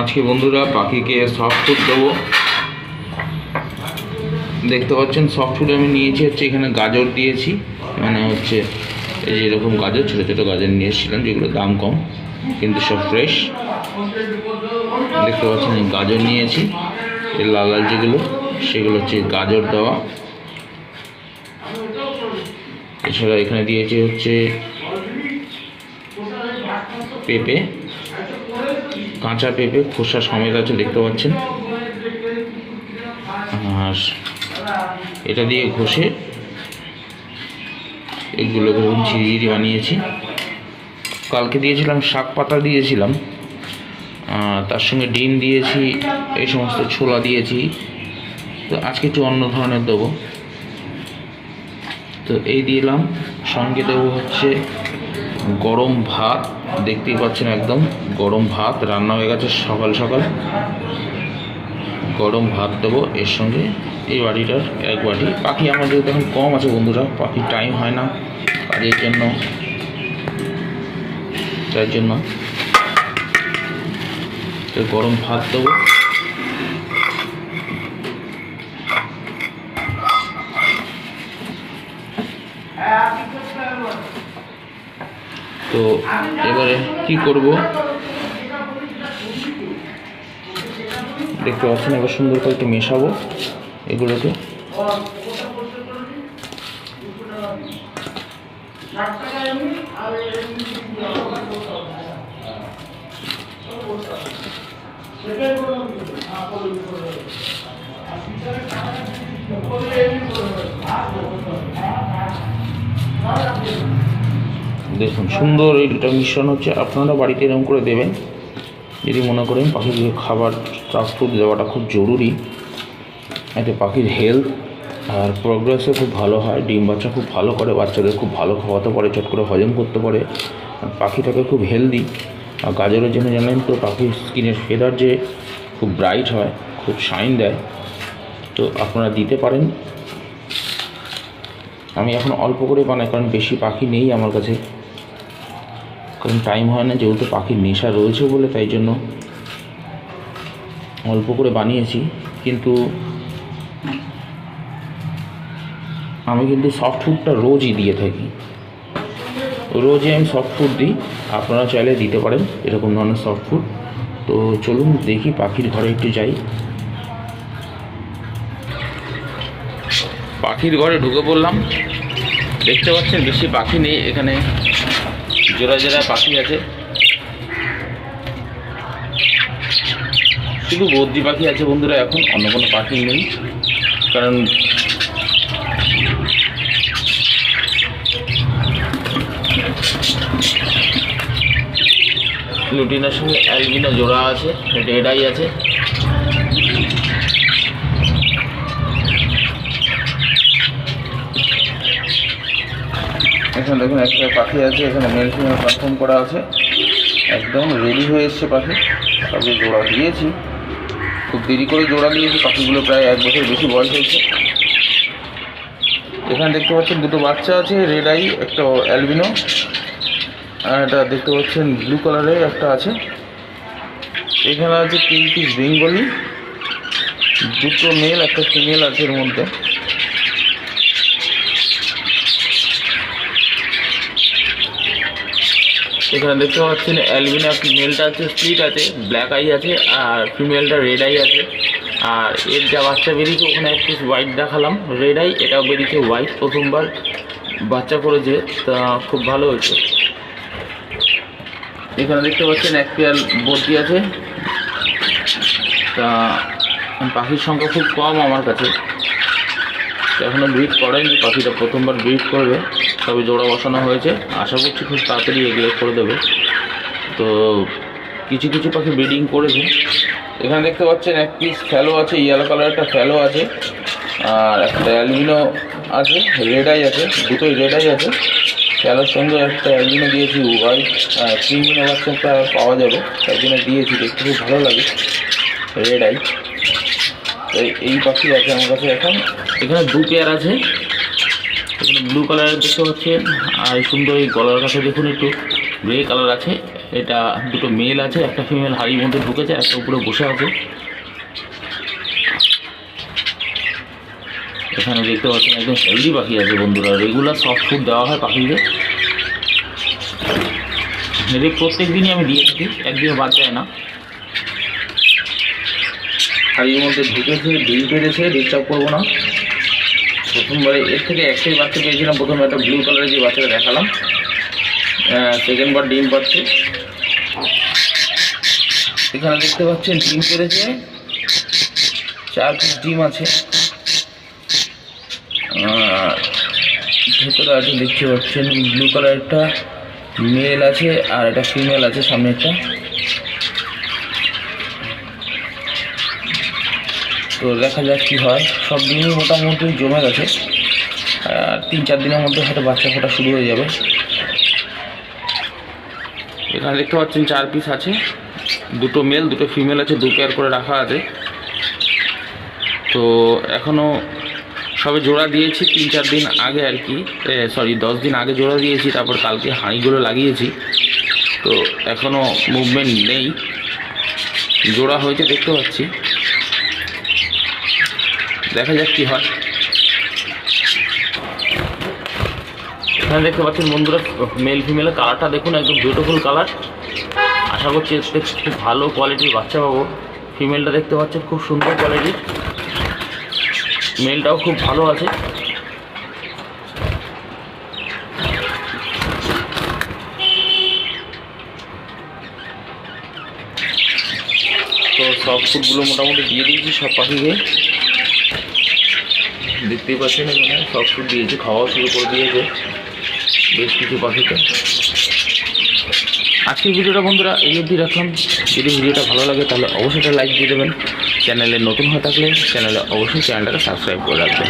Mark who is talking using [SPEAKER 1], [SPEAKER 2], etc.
[SPEAKER 1] আজকে বন্ধুরা পাখিকে সফট ফুড দেবো। দেখতে পাচ্ছেন সফট ফুড আমি নিয়েছি, হচ্ছে এখানে গাজর দিয়েছি। মানে হচ্ছে এই যে এরকম গাজর, ছোটো ছোটো গাজর নিয়ে এসেছিলাম, যেগুলো দাম কম, কিন্তু সব ফ্রেশ দেখতে পাচ্ছেন, এই গাজর নিয়েছি, এই লাল লাল যেগুলো, সেগুলো হচ্ছে গাজর দেওয়া। এছাড়া এখানে দিয়েছি হচ্ছে পেঁপে। কাঁচা পেঁপে, খোসা সমেত আছে, দেখতে পাচ্ছেন। আর এটা দিয়ে ঘষে এগুলোকে এরকম ঝিরিঝিরি বানিয়েছি। কালকে দিয়েছিলাম, শাক পাতা দিয়েছিলাম। তার সঙ্গে ডিম দিয়েছি, এই সমস্ত ছোলা দিয়েছি। তো আজকে একটু অন্য ধরনের দেবো। তো এই দিলাম, সঙ্গে দেবো হচ্ছে গরম ভাত, দেখতেই পাচ্ছেন একদম গরম ভাত, রান্না হয়ে গেছে সকাল সকাল। গরম ভাত দেবো, এর সঙ্গে এই বাড়িটার এক বাটি। পাখি আমার যেহেতু এখন কম আছে বন্ধুরা পাখির টাইম হয় না কাজের জন্য। তার জন্য। গরম ভাত দেবো। তো এবারে কি করব? দেখতে পাচ্ছেন এবার সুন্দর করে একটু মেশাবো এগুলোকে। দেখুন, সুন্দর এইটা মিশ্রণ হচ্ছে। আপনারা বাড়িতে এরকম করে দেবেন। যদি মনে করেন পাখিকে খাবার ট্রান্সফুড দেওয়াটা খুব জরুরি। এতে পাখির হেলথ আর প্রোগ্রেসও খুব ভালো হয়। ডিম বাচ্চা খুব ভালো করে, বাচ্চাদের খুব ভালো খাওয়াতে পারে, চট করে হজম করতে পারে। আর পাখিটাকে খুব হেলদি আর গাজরের জন্য জানেন তো, পাখির স্কিনের ফেদার যে খুব ব্রাইট হয়, খুব শাইন দেয়। তো আপনারা দিতে পারেন। আমি এখন অল্প করে বানাই, কারণ বেশি পাখি নেই আমার কাছে। কারণ টাইম হয় না, যেহেতু পাখির নেশা রয়েছে বলে তাই জন্য অল্প করে বানিয়েছি। কিন্তু আমি কিন্তু সফট ফুডটা রোজই দিয়ে থাকি। রোজই আমি সফট ফুড দিই। আপনারা চাইলে দিতে পারেন, এরকম ধরনের সফট ফুড তো চলুন দেখি পাখির ঘরে একটু যাই। পাখির ঘরে ঢুকে পড়লাম। দেখতে পাচ্ছেন বেশি পাখি নেই এখানে। জোড়া জোড়া পাখি আছে। শুধু বদ্রি পাখি আছে বন্ধুরা, এখন অন্য কোনো পাখি নেই। কারণ লুটিনের সঙ্গে অ্যালবিনো জোড়া আছে রেড আই আছে। এখানে দেখুন, একটা পাখি আছে, এখানে মেল ফিমেল কনফার্ম করা আছে। একদম রেডি হয়ে এসছে পাখি। তবে জোড়া দিয়েছি। খুব দেরি করে জোড়া দিয়েছি, পাখিগুলো প্রায় এক বছর বেশি বয়স হয়েছে। এখানে দেখতে পাচ্ছেন দুটো বাচ্চা আছে রেড আই একটা অ্যালবিনো আর এটা দেখতে পাচ্ছেন ব্লু কালারের একটা আছে। এখানে আছে তিন পিস বেঙ্গলি, দুটো মেল একটা ফিমেল আছে এর মধ্যে। এখানে দেখতে পাচ্ছেন অ্যালবিনা ফিমেলটা আছে স্প্লিট আছে ব্ল্যাক আই আছে, আর ফিমেলটা রেড আই আছে। আর এর যা বাচ্চা বেরিয়েছে, ওখানে এক পিস হোয়াইট দেখালাম। রেড আই এটাও বেরিয়েছে হোয়াইট প্রথমবার। বাচ্চা করেছে তা খুব ভালো হয়েছে। এখানে দেখতে পাচ্ছেন এক পেয়ার বর্তি আছে। তা, পাখির সংখ্যা খুব কম আমার কাছে। এখনও ব্রিড করেনি পাখিটা প্রথমবার ব্রিড করবে তবে জোড়া বসানো হয়েছে। আশা করছি খুব তাড়াতাড়ি এগুলো করে দেবে। তো কিছু কিছু পাখি ব্রিডিং করেছে। এখানে দেখতে পাচ্ছেন এক পিস ফ্যালো আছে ইয়েলো কালার একটা ফ্যালো আছে, আর একটা অ্যালবিনো আছে রেড আই আছে, দুটোই রেড আই আছে। ফ্যালোর সঙ্গে একটা অ্যালবিনো দিয়েছি হোয়াইট ক্রিমিনো বাচ্চাটা পাওয়া যাবে জন্য দিয়েছি, দেখতে খুব ভালো লাগে রেড আই এই পাখি আছে আমার কাছে এখন। এখানে দু পেয়ার আছে। এখানে ব্লু কালার দেখতে পাচ্ছেন আর সুন্দর এই গলার কাছে দেখুন একটু গ্রে কালার আছে। এটা দুটো মেল আছে, একটা ফিমেল হাড়ির মধ্যে ঢুকেছে একটা উপরে বসে আছে। এখানে দেখতে পাচ্ছেন একদম হেলদি পাখি আছে বন্ধুরা। রেগুলার সফট ফুড দেওয়া হয় পাখিকে এদের প্রত্যেক দিনই আমি দিয়ে থাকি, একদিনও বাদ যায় না। হাড়ির মধ্যে ঢুকেছে, ডিম পেরেছে ডিস্টার্ব করব না। প্রথমবারে এর থেকে একটাই বাচ্চা পেয়েছিলাম, প্রথমে একটা ব্লু কালারের যে বাচ্চাটা দেখালাম। সেকেন্ড বার ডিম পাচ্ছে। এখানে দেখতে পাচ্ছেন, ডিম পেরেছে। চার পিস ডিম আছে। ভেতরে আছে, দেখতে পাচ্ছেন ব্লু কালারটা মেল আছে, আর একটা ফিমেল আছে সামনে একটা। তো দেখা যাক কী হয়। সব দিনই মোটামুটি জমে গেছে। তিন চার দিনের মধ্যে হয়তো বাচ্চা ফোটা শুরু হয়ে যাবে। এখানে দেখতে পাচ্ছেন চার পিস আছে। দুটো মেল দুটো ফিমেল আছে, দু পেয়ার করে রাখা আছে। তো এখনও সবে জোড়া দিয়েছি, তিন চার দিন আগে আর কি। সরি দশ দিন আগে জোড়া দিয়েছি, তারপর কালকে হাঁড়িগুলো লাগিয়েছি। তো এখনও মুভমেন্ট নেই। জোড়া হয়েছে দেখতে পাচ্ছি। দেখা যাক কী হয়। এখানে দেখতে পাচ্ছেন বন্ধুরা মেল ফিমেলের কালারটা দেখুন, একদম বিউটিফুল কালার আশা করছি এতে খুব ভালো কোয়ালিটির বাচ্চা পাবো। ফিমেলটা দেখতে পাচ্ছেন, খুব সুন্দর কোয়ালিটির মেলটাও খুব ভালো আছে। তো সব ফুডগুলো মোটামুটি দিয়ে দিয়েছি সব পাখিকে। দেখতেই পাচ্ছেন এখানে সব ফুড দিয়েছে খাওয়া শুরু করে দিয়েছে। বেশ কিছু পাখিতে আজকের ভিডিওটা বন্ধুরা এই অবধি রাখলাম। যদি ভিডিওটা ভালো লাগে তাহলে অবশ্যই লাইক দিয়ে দেবেন। চ্যানেলে নতুন হয়ে থাকলে চ্যানেলে অবশ্যই চ্যানেলটাকে সাবস্ক্রাইব করে রাখবেন।